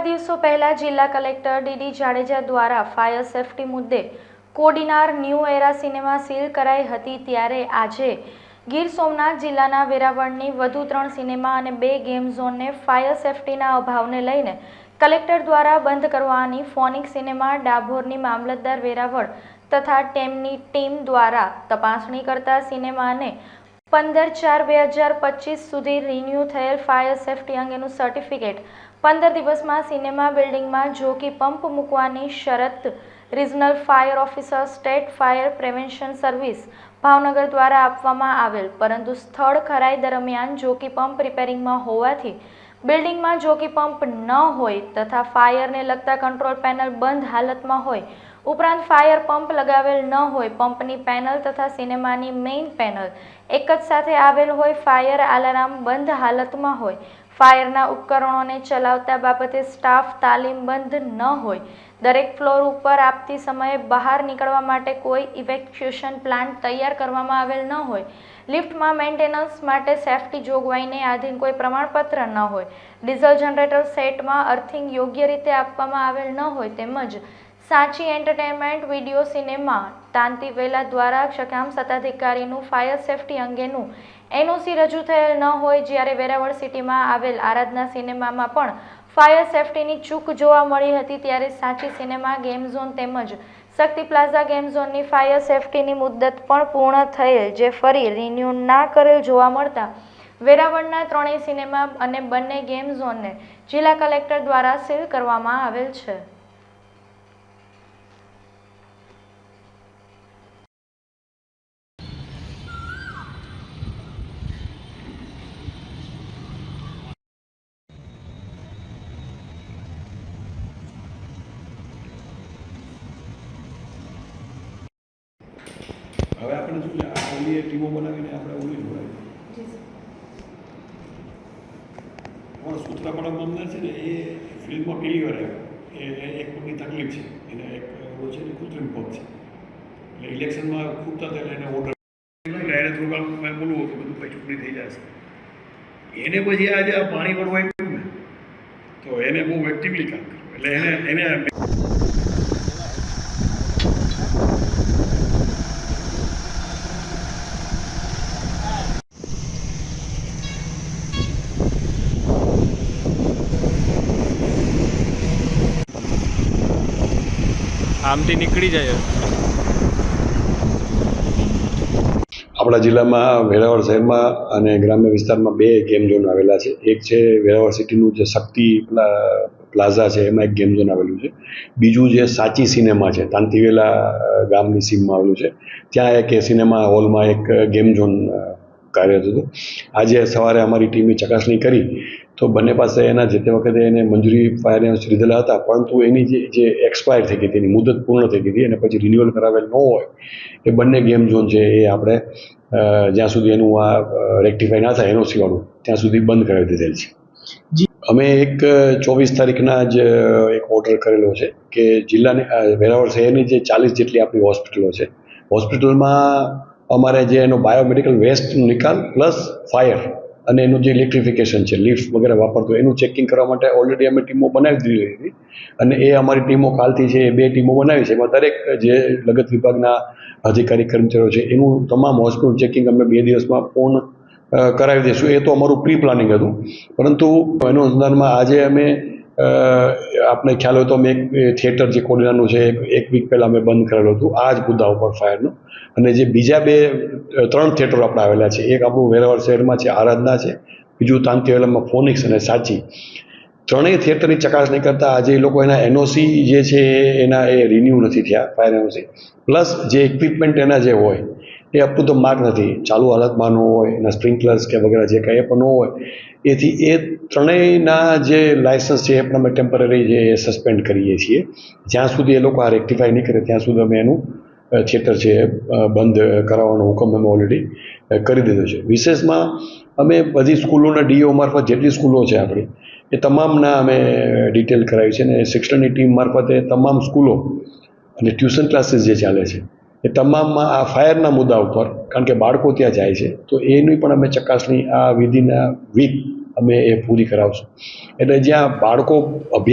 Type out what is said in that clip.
થોડાક દિવસો પહેલા જિલ્લા કલેક્ટર ડીડી જાડેજા દ્વારા ફાયર સેફટી મુદ્દે Kodinar new era cinema seal કરાઈ હતી ત્યારે આજે ગીર સોમનાથ જિલ્લાના વેરાવળની વધુ ત્રણ સિનેમા અને બે ગેમ ઝોનને ફાયર સેફટીના અભાવને લઈને કલેક્ટર દ્વારા બંધ કરવાની ફોનિક સિનેમા ડાભોરની મામલતદાર વેરાવળ તથા ટેમની ટીમ દ્વારા તપાસણી કરતા સિનેમાને પંદર ચાર બે હજાર પચીસ સુધી રિન્યૂ થયેલ ફાયર સેફટી અંગેનું સર્ટિફિકેટ પંદર દિવસમાં સિનેમા બિલ્ડિંગમાં જોકી પંપ મૂકવાની શરત. Regional fire officer state fire prevention service Bhavnagar દ્વારા આપવામાં આવેલ. પરંતુ સ્થળ ખરાઈ દરમિયાન જોકી પંપ રિપેરિંગમાં હોવાથી બિલ્ડિંગમાં જોકી પંપ ન હોય તથા ફાયરને લગતા કંટ્રોલ પેનલ બંધ હાલતમાં હોય ઉપરાંત ફાયર પંપ લગાવેલ ન હોય, પંપની પેનલ તથા સિનેમાની મેઇન પેનલ એક જ સાથે આવેલ હોય, ફાયર આલારામ બંધ હાલતમાં હોય. ફાયરના ઉપકરણોને ચલાવતા બાબતે સ્ટાફ તાલીમબંધ ન હોય. દરેક ફ્લોર ઉપર આપતી સમયે બહાર નીકળવા માટે કોઈ ઇવેક્યુએશન પ્લાન તૈયાર કરવામાં આવેલ ન હોય. લિફ્ટમાં મેન્ટેનન્સ માટે સેફટી જોગવાઈને આધીન કોઈ પ્રમાણપત્ર ન હોય. ડીઝલ જનરેટર સેટમાં અર્થિંગ યોગ્ય રીતે આપવામાં આવેલ ન હોય તેમજ સાચી એન્ટરટેનમેન્ટ, વીડિયો, સિનેમા તાંતિવેલા દ્વારા ક્ષકામ સત્તાધિકારીનું ફાયર સેફટી અંગેનું એનઓસી રજૂ થયેલ ન હોય જ્યારે વેરાવળ સિટીમાં આવેલ આરાધના સિનેમામાં પણ ફાયર સેફટીની ચૂક જોવા મળી હતી ત્યારે સાચી સિનેમા ગેમ ઝોન તેમજ શક્તિ પ્લાઝા ગેમ ઝોનની ફાયર સેફટીની મુદ્દત પણ પૂર્ણ થયેલ, જે ફરી રિન્યૂ ના કરેલ જોવા મળતા વેરાવળના ત્રણેય સિનેમા અને બંને ગેમ ઝોનને જિલ્લા કલેક્ટર દ્વારા સીલ કરવામાં આવેલ છે. હવે આપણે શું છે આ ઓલી ટીમો બનાવીને આપણે ઓલી જોડાવી પણ મામલા છે ને એ ફિલ્મમાં પહેલી વાર આવ્યો એ એક પગની તકલીફ છે. એને એક ઓલો છે ને કૃત્રિમ પગ છે. એટલે ઇલેક્શનમાં ખૂબ હતા એટલે એને ઓર્ડર એને થોડુંક આમ બોલવું કે બધું પછી ચૂંટણી થઈ જશે એને પછી આજે આ પાણી વળવા તો એને બહુ એક્ટિવલી કામ કર્યું. એટલે એને એને આમથી નીકળી જાય આપણા જિલ્લામાં વેરાવળ શહેરમાં અને ગ્રામ્ય વિસ્તારમાં બે ગેમ ઝોન આવેલા છે. એક છે વેરાવળ સિટીનું જે શક્તિ પ્લા- પ્લાઝા છે, એમાં એક ગેમ ઝોન આવેલું છે. બીજું જે સાચી સિનેમા છે, તાંતીવેલા ગામની સીમમાં આવેલું છે. ત્યાં એક એ સિનેમા હોલમાં એક ગેમ ઝોન કાર્યરત હતું આજે સવારે અમારી ટીમે ચકાસણી કરી તો બંને પાસે એના જે તે વખતે એને મંજૂરી ફાયર લીધેલા હતા પરંતુ એની જે જે એક્સપાયર થઈ ગઈ તેની એની મુદત પૂર્ણ થઈ ગઈ હતી અને પછી રિન્યુઅલ કરાવેલ ન હોય એ બંને ગેમ ઝોન છે એ આપણે જ્યાં સુધી એનું આ રેક્ટિફાઈ ના થાય એનો સીવાળું ત્યાં સુધી બંધ કરાવી દીધેલ છે. અમે એક ચોવીસ તારીખના જ એક ઓર્ડર કરેલો છે કે જિલ્લાની વેરાવળ શહેરની જે ચાલીસ જેટલી આપણી હોસ્પિટલો છે હોસ્પિટલમાં અમારે જે એનો બાયોમેડિકલ વેસ્ટનો નિકાલ પ્લસ ફાયર અને એનું જે ઇલેક્ટ્રિફિકેશન છે લિફ્ટ વગેરે વાપરતો, એનું ચેકિંગ કરવા માટે ઓલરેડી અમે ટીમો બનાવી દીધી હતી. અને એ અમારી ટીમો કાલથી છે એ બે ટીમો બનાવી છે, એમાં દરેક જે લગત વિભાગના અધિકારી કર્મચારીઓ છે, એનું તમામ હોસ્પિટલ ચેકિંગ અમે બે દિવસમાં પૂર્ણ કરાવી દઈશું. એ તો અમારું પ્રી પ્લાનિંગ હતું. પરંતુ એનું અંદરમાં આજે અમે આપણે ખ્યાલ હોય તો અમે એક થિયેટર જે કોડીનારનું છે, એક વીક પહેલાં અમે બંધ કરેલું હતું, આ જ મુદ્દા ઉપર ફાયરનું અને જે બીજા બે ત્રણ થિયેટરો આપણે આવેલા છે, એક આપણું વેરાવળ શહેરમાં છે, આરાધના છે, બીજું તાંતિવેલામાં ફોનિક્સ અને સાચી. ત્રણેય થિયેટરની ચકાસણી કરતાં, આજે એ લોકો એના એનઓસી જે છે, એના એ રિન્યૂ નથી થયા ફાયર એનઓસી પ્લસ જે ઇક્વિપમેન્ટ એના જે હોય એ ટુ ધ માર્ક નથી. ચાલુ હાલતમાં ન હોય, એના સ્પ્રિંકલર્સ કે વગેરે જે કંઈ પણ ન હોય, એથી એ ત્રણેયના જે લાઇસન્સ છે એ પણ અમે ટેમ્પરરી જે સસ્પેન્ડ કરીએ છીએ. જ્યાં સુધી એ લોકો આ રેક્ટિફાય નહીં કરે, ત્યાં સુધી અમે એનું છેતર છે બંધ કરાવવાનો હુકમ અમે ઓલરેડી કરી દીધો છે. વિશેષમાં અમે બધી સ્કૂલોના ડીઓ મારફત, જેટલી સ્કૂલો છે આપણી, એ તમામના અમે ડિટેલ કરાવી છે અને શિક્ષણની ટીમ મારફતે તમામ સ્કૂલો અને ટ્યુશન ક્લાસીસ જે ચાલે છે એ તમામમાં આ ફાયરના મુદ્દા ઉપર, કારણ કે બાળકો ત્યાં જાય છે, તો એની પણ અમે ચકાસણી, આ વિધિના વીક અમે એ પૂરી કરાવશું. એટલે જ્યાં બાળકો અભ્યાસ